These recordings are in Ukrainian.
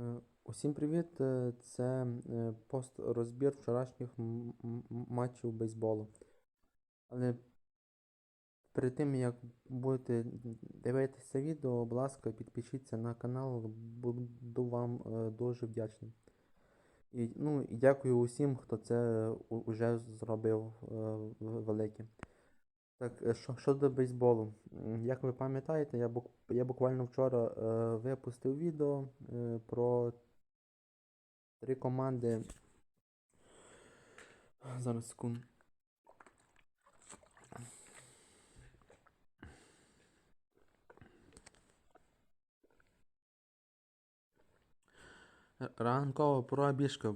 Е, Усім привіт! Е, Це е, пост-розбір вчорашніх матчів бейсболу. Але перед тим як будете дивитися відео, будь ласка, підпишіться на канал, буду вам дуже вдячний. І, ну, і дякую усім, хто це уже зробив велике. Так, е, що, щодо бейсболу. Як ви пам'ятаєте, я, бук, я буквально вчора е, випустив відео е, про три команди. Зараз секунду. Ранкова пробіжка.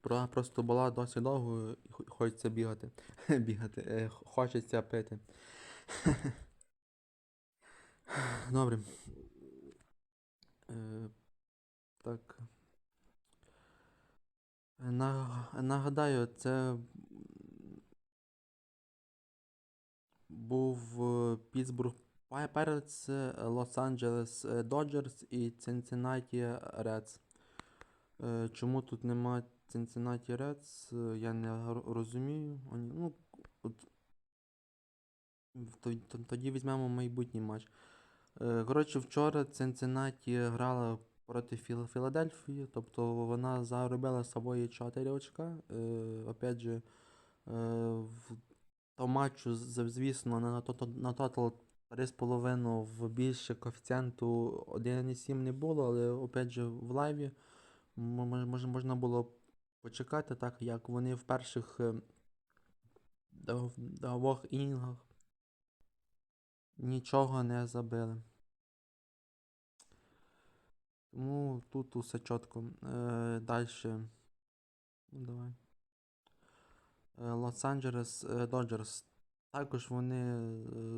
Пора просто була досить довго і хочеться бігати. Бігати. е, Хочеться пити. Добре. Е, Так. Нагадаю, це був е, Пітсбург Пайретс, Лос-Анджелес Доджерс і Редс. Е, Чому тут нема Cincinnati Reds, е, я не розумію. Ну, от, тоді візьмемо майбутній матч. Е, Коротше, вчора Cincinnati грала проти Філ- Філадельфії, тобто вона заробила з собою 4 очка. Е, Опять же, в то матчу, звісно, на, тото- на тотал 3,5 в більше коефіцієнту 1,7 не було, але опять же в лайві мож- мож- можна було почекати, так як вони в перших е, двох інінгах нічого не забили. Тому тут усе чітко. Е, Далі. Ну, давай. Е, Лос-Анджелес Доджерс. Також вони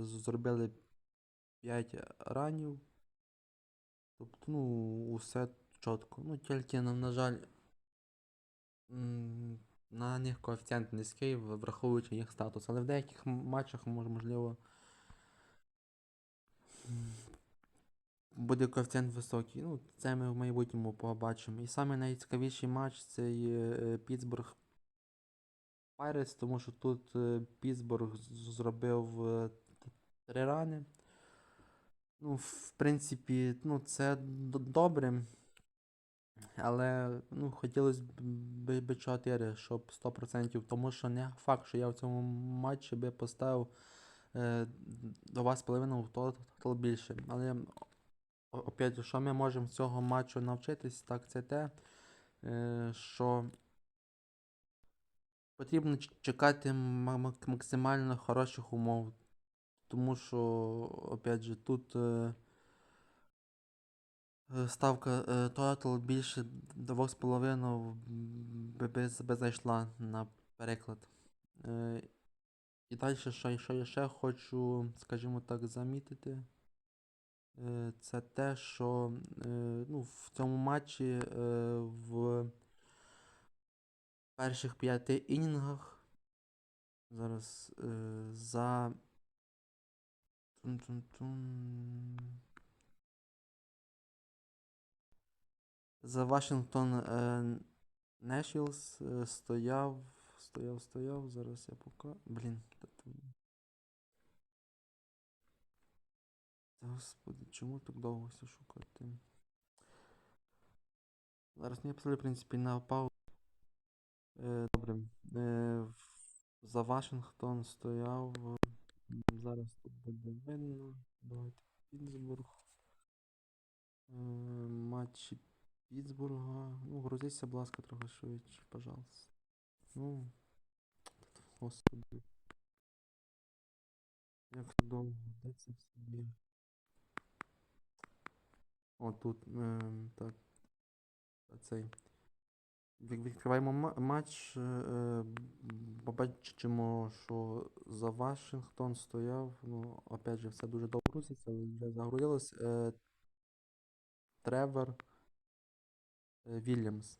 е, зробили 5 ранів. Тобто, ну, усе чітко. Ну, тільки, на, на жаль, на них коефіцієнт низький, враховуючи їх статус. Але в деяких матчах, можливо, буде коефіцієнт високий. Ну, це ми в майбутньому побачимо. І саме найцікавіший матч це е, Пітсбург Пайрес, тому що тут е, Пітсбург зробив е, три рани. Ну, в принципі, ну, це добре. Але ну, хотілося б би 4, щоб 100%, тому що не факт, що я в цьому матчі би поставив е, 2,5 в тотал більше. Але опять, що ми можемо з цього матчу навчитись, так це те, е, що потрібно чекати максимально хороших умов. Тому що, опять же, тут е, ставка е, Total більше 2,5 би, зайшла на переклад. Е, і далі, що, що я ще хочу, скажімо так, замітити, е, це те, що е, ну, в цьому матчі е, в перших п'яти інінгах зараз е, за. За Вашингтон е, Нешвілс е, стояв, стояв, стояв, зараз я пока. Блін. Господи, чому так довго все шукати? Зараз не писали, в принципі, на паузу. Е, добре. Е, за Вашингтон стояв. Зараз тут буде видно. Давайте Пітсбург. Е, матчі Пітсбурга. Ну, грузися, будь ласка, трохи швидше, пожалуйста. Ну, господи. Як це довго, де це все є? О, тут, ем, так, цей. Відкриваємо матч. е, е, Побачимо, що за Вашингтон стояв. Ну, опять же, все дуже довго грузиться, але вже загрузилось. Е, Тревор е, Вільямс.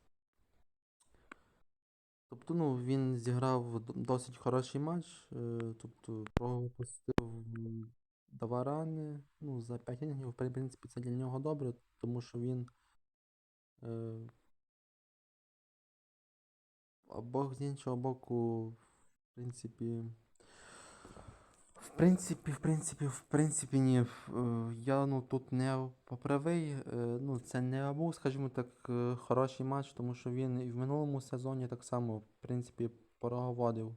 Тобто, ну, він зіграв досить хороший матч. е, Тобто, пропустив два рани. Ну, за 5 інінгів, в принципі, це для нього добре, тому що він Е, Або з іншого боку, в принципі. В принципі, в принципі, в принципі, ні. е, Я ну тут не поправий. е, Ну, це не був, скажімо так, е, хороший матч, тому що він і в минулому сезоні так само, в принципі, проговодив.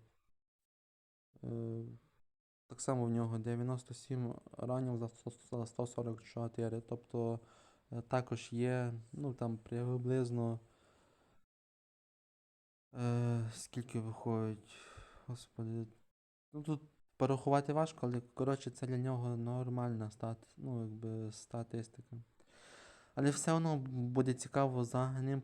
Е, Так само в нього 97 ранів за 144. Тобто також є, ну там приблизно. Е, скільки виходить? Господи. Ну тут порахувати важко, але коротше це для нього нормальна стат, ну, якби статистика. Але все одно буде цікаво за ним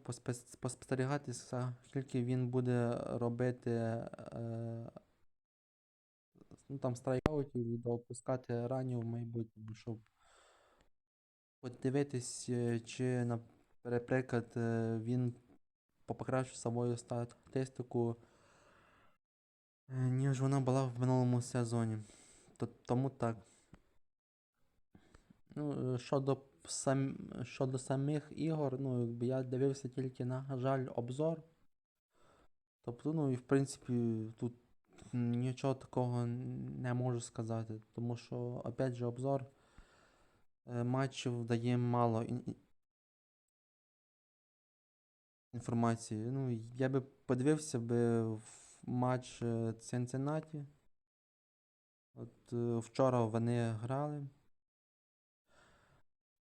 поспостерігатися, скільки він буде робити е, ну, там страйкаутів і допускати ранів в майбутньому, щоб подивитись, е, чи, наприклад, е, він по- покращив свою статистику, ніж вона була в минулому сезоні. Тому так. Ну, е, щодо сам, щодо самих ігор, ну, якби я дивився тільки, на жаль, обзор. Тобто, ну і в принципі, тут нічого такого не можу сказати, тому що, опять же, обзор е, матчів дає мало ін- ін- інформації. Ну, я би подивився би в матч е, Цинциннаті. От е, вчора вони грали.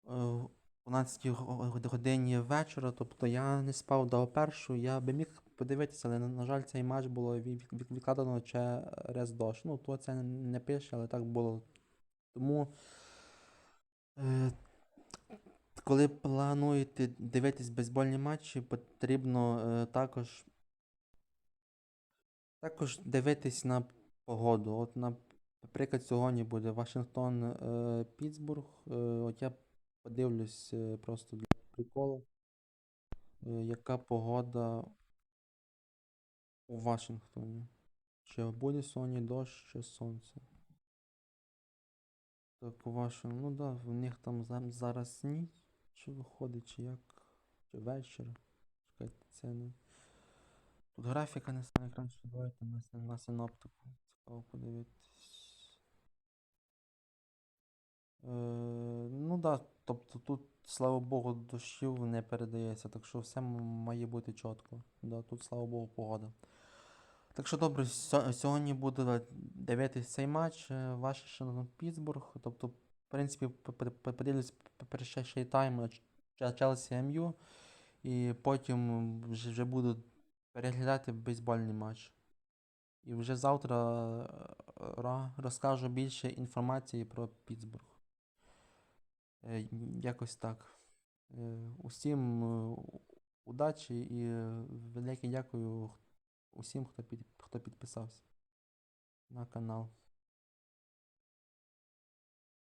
Е, о 12 го- годині вечора, тобто я не спав до першої, я би міг подивитися, але, на, жаль, цей матч було від- від- відкладено через дощ. Ну, то це не пише, але так було. Тому, коли плануєте дивитись бейсбольні матчі, потрібно також, також дивитись на погоду. От, наприклад, сьогодні буде Вашингтон, е, Пітсбург. Е, от я подивлюсь е, просто для приколу, яка погода у Вашингтоні. Чи буде сьогодні дощ, чи сонце. Так, у Вашингтоні, ну да, в них там зараз ніч, чи виходить, чи як, чи вечір. Чекайте, це не. Тут графіка не стане краще, давайте на, на синоптику. Цікаво подивитись. Е, ну да, тобто тут, слава Богу, дощів не передається, так що все має бути чітко. Да, тут, слава Богу, погода. Так що добре, сьогодні буду дивитися цей матч е, Вашингтон Пітсбург. Тобто, в принципі, подивлюсь перший тайм Челсі МЮ. І потім вже буду переглядати бейсбольний матч. І вже завтра е, розкажу більше інформації про Пітсбург. Е, Якось так. Е, Усім удачі і велике дякую усім, хто хто підписався на канал.